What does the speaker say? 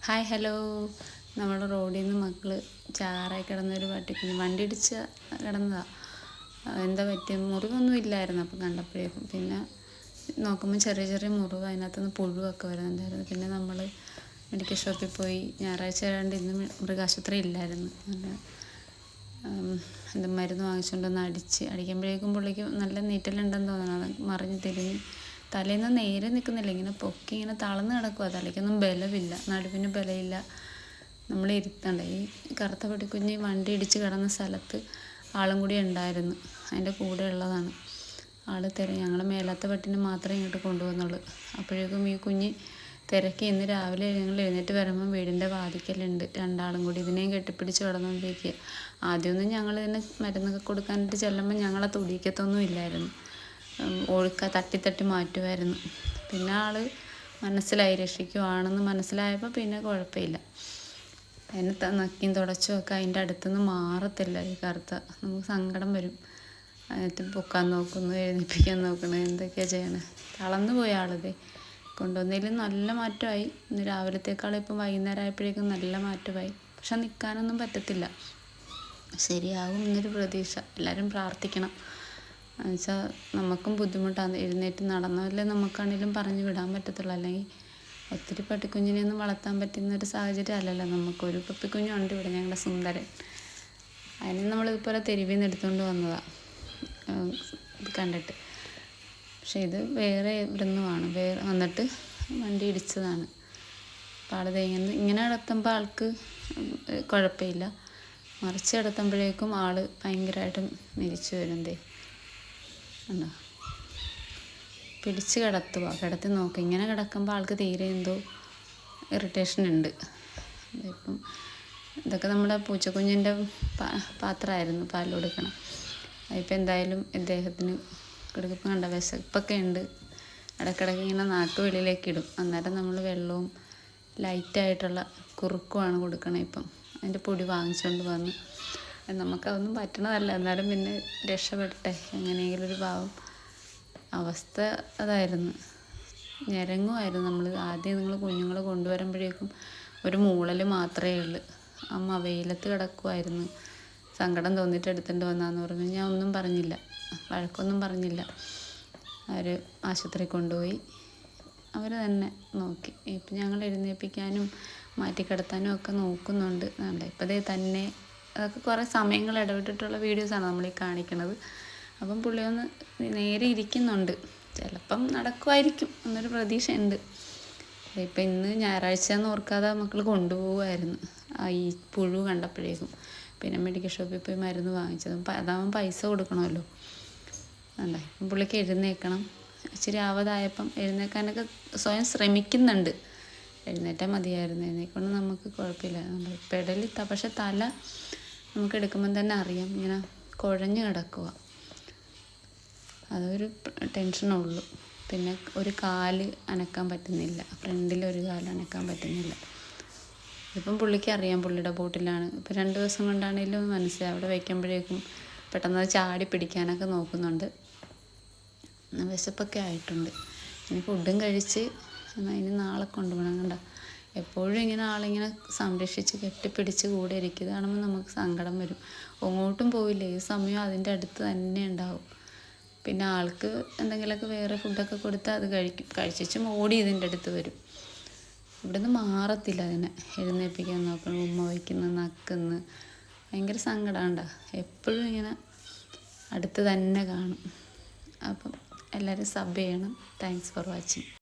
Hi hello. നമ്മൾ റോഡിൽ നിന്ന് മക്കൾ ചാറായി കിടന്നൊരു പട്ടിക്കുഞ്ഞ് വണ്ടി ഇടിച്ച് കിടന്നതാണ് എന്താ പറ്റിയ? മുറിവൊന്നും ഇല്ലായിരുന്നു അപ്പം കണ്ടപ്പോഴേക്കും പിന്നെ നോക്കുമ്പോൾ ചെറിയ ചെറിയ മുറിവ് അതിനകത്തുനിന്ന് പുഴുവൊക്കെ വരുന്നുണ്ടായിരുന്നു. പിന്നെ നമ്മൾ മെഡിക്കൽ ഷോപ്പിൽ പോയി ഞായറാഴ്ച ആയതുകൊണ്ട് ഇന്ന് മൃഗാശുപത്രി ഇല്ലായിരുന്നു. പിന്നെ എന്താ മരുന്ന് വാങ്ങിച്ചുകൊണ്ടൊന്ന് അടിച്ച് അടിക്കുമ്പോഴേക്കും പുള്ളിക്ക് നല്ല നീറ്റലുണ്ടെന്ന് തോന്നണം മറിഞ്ഞ് തിരിഞ്ഞ് തലേന്ന് നേരെ നിൽക്കുന്നില്ല ഇങ്ങനെ പൊക്കി ഇങ്ങനെ തളർന്ന് കിടക്കുക തലയ്ക്കൊന്നും ബലമില്ല. നടുവിന് ബലമില്ല. നമ്മൾ ഇരുത്തണ്ട? ഈ കറുത്ത പട്ടിക്കുഞ്ഞ് വണ്ടി ഇടിച്ച് കിടന്ന സ്ഥലത്ത് ആളും കൂടി ഉണ്ടായിരുന്നു. അതിന്റെ കൂടെ ഉള്ളതാണ്. ആൾ തിര ഞങ്ങൾ മേലാത്ത പട്ടിനെ മാത്രമേ ഇങ്ങോട്ട് കൊണ്ടുവന്നുള്ളൂ. അപ്പോഴേക്കും ഈ കുഞ്ഞ് തിരക്കി ഇന്ന് രാവിലെ ഞങ്ങൾ എഴുന്നേറ്റ് വരുമ്പം വീടിന്റെ വാതിക്കലുണ്ട്. രണ്ടാളും കൂടി ഇതിനെയും കെട്ടിപ്പിടിച്ച് കിടന്നുകൊണ്ടിരിക്കുക ആദ്യമൊന്നും ഞങ്ങൾ ഇതിന് മരുന്നൊക്കെ കൊടുക്കാനായിട്ട് ചെല്ലുമ്പോൾ ഞങ്ങളെ തുടിക്കത്തൊന്നും ഇല്ലായിരുന്നു. ഒഴുക്ക തട്ടി തട്ടി മാറ്റുമായിരുന്നു. പിന്നെ ആൾ മനസ്സിലായി രക്ഷിക്കുവാണെന്ന് മനസ്സിലായപ്പോൾ പിന്നെ കുഴപ്പമില്ല. അതിനെ നക്കിയും തുടച്ചും ഒക്കെ അതിന്റെ അടുത്തുനിന്ന് മാറത്തില്ല ഈ കറുത്ത. നമുക്ക് സങ്കടം വരും. അതിനകത്ത് പൊക്കാൻ നോക്കുന്നു എഴുന്നേൽപ്പിക്കാൻ നോക്കുന്നു എന്തൊക്കെയാണ് ചെയ്യണേ. തളർന്നു പോയ ആളിതേ കൊണ്ടുവന്നതിൽ നല്ല മാറ്റമായി. ഇന്ന് രാവിലത്തേക്കാളും ഇപ്പം വൈകുന്നേരം ആയപ്പോഴേക്കും നല്ല മാറ്റമായി. പക്ഷെ നിൽക്കാനൊന്നും പറ്റത്തില്ല. ശരിയാകും എന്നൊരു പ്രതീക്ഷ. എല്ലാവരും പ്രാർത്ഥിക്കണം. എന്നുവെച്ചാൽ നമുക്കും ബുദ്ധിമുട്ടാണ്. എഴുന്നേറ്റ് നടന്നല്ലേ നമുക്കാണെങ്കിലും പറഞ്ഞു വിടാൻ പറ്റത്തുള്ളൂ. അല്ലെങ്കിൽ ഒത്തിരി പട്ടിക്കുഞ്ഞിനെയൊന്നും വളർത്താൻ പറ്റുന്ന ഒരു സാഹചര്യം അല്ലല്ലോ. നമുക്കൊരു പപ്പിക്കുഞ്ഞുണ്ട് ഇവിടെ ഞങ്ങളുടെ സുന്ദരൻ. അതിനെ നമ്മളിതുപോലെ തെരുവിൽ നിന്ന് എടുത്തുകൊണ്ട് വന്നതാണ് ഇത് കണ്ടിട്ട്. പക്ഷേ ഇത് വേറെ ഇവിടെ നിന്നുമാണ് വേറെ വന്നിട്ട് വണ്ടി ഇടിച്ചതാണ്. അപ്പോൾ ഇങ്ങനെ ഇങ്ങനെ നടത്തുമ്പോൾ ആൾക്ക് കുഴപ്പമില്ല. മറിച്ച് കിടത്തുമ്പോഴേക്കും ആൾ ഭയങ്കരമായിട്ടും മരിച്ചു വരുന്നതേ ഉണ്ടോ പിടിച്ച് കിടത്തുക കിടത്തി നോക്ക്. ഇങ്ങനെ കിടക്കുമ്പോൾ ആൾക്ക് തീരെ എന്തോ ഇറിറ്റേഷൻ ഉണ്ട്. ഇപ്പം ഇതൊക്കെ നമ്മുടെ പൂച്ചക്കുഞ്ഞിന്റെ പാത്രമായിരുന്നു. പാൽ കൊടുക്കണം. അതിപ്പോൾ എന്തായാലും ഇദ്ദേഹത്തിന് കിടക്കിപ്പം കണ്ട വിശപ്പൊക്കെ ഉണ്ട്. ഇടയ്ക്കിടയ്ക്ക് ഇങ്ങനെ നാക്ക് വെളിയിലേക്ക് ഇടും. അന്നേരം നമ്മൾ വെള്ളവും ലൈറ്റായിട്ടുള്ള കുറുക്കുമാണ് കൊടുക്കണേ ഇപ്പം. അതിന്റെ പൊടി വാങ്ങിച്ചുകൊണ്ട് വന്ന് നമുക്കതൊന്നും പറ്റണതല്ല. എന്നാലും പിന്നെ രക്ഷപ്പെടട്ടെ. എങ്ങനെയെങ്കിലും ഒരു പാവം അവസ്ഥ അതായിരുന്നു. ഞരങ്ങുമായിരുന്നു നമ്മൾ ആദ്യം നിങ്ങൾ കുഞ്ഞുങ്ങളെ കൊണ്ടുവരുമ്പോഴേക്കും ഒരു മൂളൽ മാത്രമേ ഉള്ളൂ. അമ്മ വെയിലത്ത് കിടക്കുമായിരുന്നു സങ്കടം തോന്നിയിട്ട് എടുത്തിട്ട് വന്നാന്ന് പറഞ്ഞു. ഞാൻ ഒന്നും പറഞ്ഞില്ല. വഴക്കൊന്നും പറഞ്ഞില്ല. അവർ ആശുപത്രി കൊണ്ടുപോയി. അവർ തന്നെ നോക്കി. ഇപ്പം ഞങ്ങൾ എഴുന്നേൽപ്പിക്കാനും മാറ്റി കിടത്താനും ഒക്കെ നോക്കുന്നുണ്ട്. അതെ ഇപ്പം തന്നെ അതൊക്കെ കുറേ സമയങ്ങൾ ഇടവിട്ടിട്ടുള്ള വീഡിയോസാണ് നമ്മൾ ഈ കാണിക്കുന്നത് അപ്പം പുള്ളി ഒന്ന് നേരെ ഇരിക്കുന്നുണ്ട്. ചിലപ്പം നടക്കുമായിരിക്കും എന്നൊരു പ്രതീക്ഷ ഉണ്ട് ഇപ്പം ഇന്ന് ഞായറാഴ്ച എന്ന് ഓർക്കാതെ മക്കൾ കൊണ്ടുപോകുമായിരുന്നു ഈ പുഴു കണ്ടപ്പോഴേക്കും. പിന്നെ മെഡിക്കൽ ഷോപ്പിൽ പോയി മരുന്ന് വാങ്ങിച്ചത് അതാവുമ്പം പൈസ കൊടുക്കണമല്ലോ. അല്ലേ? പുള്ളിക്ക് എഴുന്നേൽക്കണം. ഇച്ചിരി ആവതായപ്പം എഴുന്നേക്കാനൊക്കെ സ്വയം ശ്രമിക്കുന്നുണ്ട്. എഴുന്നേറ്റാൽ മതിയായിരുന്നു. എഴുന്നേൽക്കൊണ്ട് നമുക്ക് കുഴപ്പമില്ല. പെടലിത്ത പക്ഷെ തല നമുക്ക് എടുക്കുമ്പം തന്നെ അറിയാം. ഇങ്ങനെ കുഴഞ്ഞ് കിടക്കുക. അതൊരു ടെൻഷനുള്ളൂ. പിന്നെ ഒരു കാൽ അനക്കാൻ പറ്റുന്നില്ല. ഫ്രണ്ടിൽ ഒരു കാൽ അനക്കാൻ പറ്റുന്നില്ല. ഇപ്പം പുള്ളിക്ക് അറിയാം പുള്ളിയുടെ ബോട്ടിലാണ്. ഇപ്പം രണ്ട് ദിവസം കൊണ്ടാണെങ്കിലും മനസ്സിലായി. അവിടെ വയ്ക്കുമ്പോഴേക്കും പെട്ടെന്ന് ചാടി പിടിക്കാനൊക്കെ നോക്കുന്നുണ്ട്. വിശപ്പൊക്കെ ആയിട്ടുണ്ട്. ഇനി ഫുഡും കഴിച്ച് ഇനി നാളെ കൊണ്ടുപോകണം കണ്ട? എപ്പോഴും ഇങ്ങനെ ആളിങ്ങനെ സംരക്ഷിച്ച് കെട്ടിപ്പിടിച്ച് കൂടെ കാണുമ്പോൾ നമുക്ക് സങ്കടം വരും. എങ്ങോട്ടും പോവില്ല. ഈ സമയം അതിന്റെ അടുത്ത് തന്നെ ഉണ്ടാവും. പിന്നെ ആൾക്ക് എന്തെങ്കിലുമൊക്കെ വേറെ ഫുഡൊക്കെ കൊടുത്താൽ അത് കഴിക്കും. കഴിച്ചും ഓടി ഇതിന്റെ അടുത്ത് വരും. ഇവിടുന്ന് മാറത്തില്ല അതിനെ എഴുന്നേൽപ്പിക്കാൻ നോക്കണം ഉമ്മ വയ്ക്കുന്ന നക്കുന്ന. ഭയങ്കര സങ്കടമുണ്ട എപ്പോഴും ഇങ്ങനെ അടുത്ത് തന്നെ കാണും. അപ്പം എല്ലാവരും സബ് ചെയ്യണം. Thanks for watching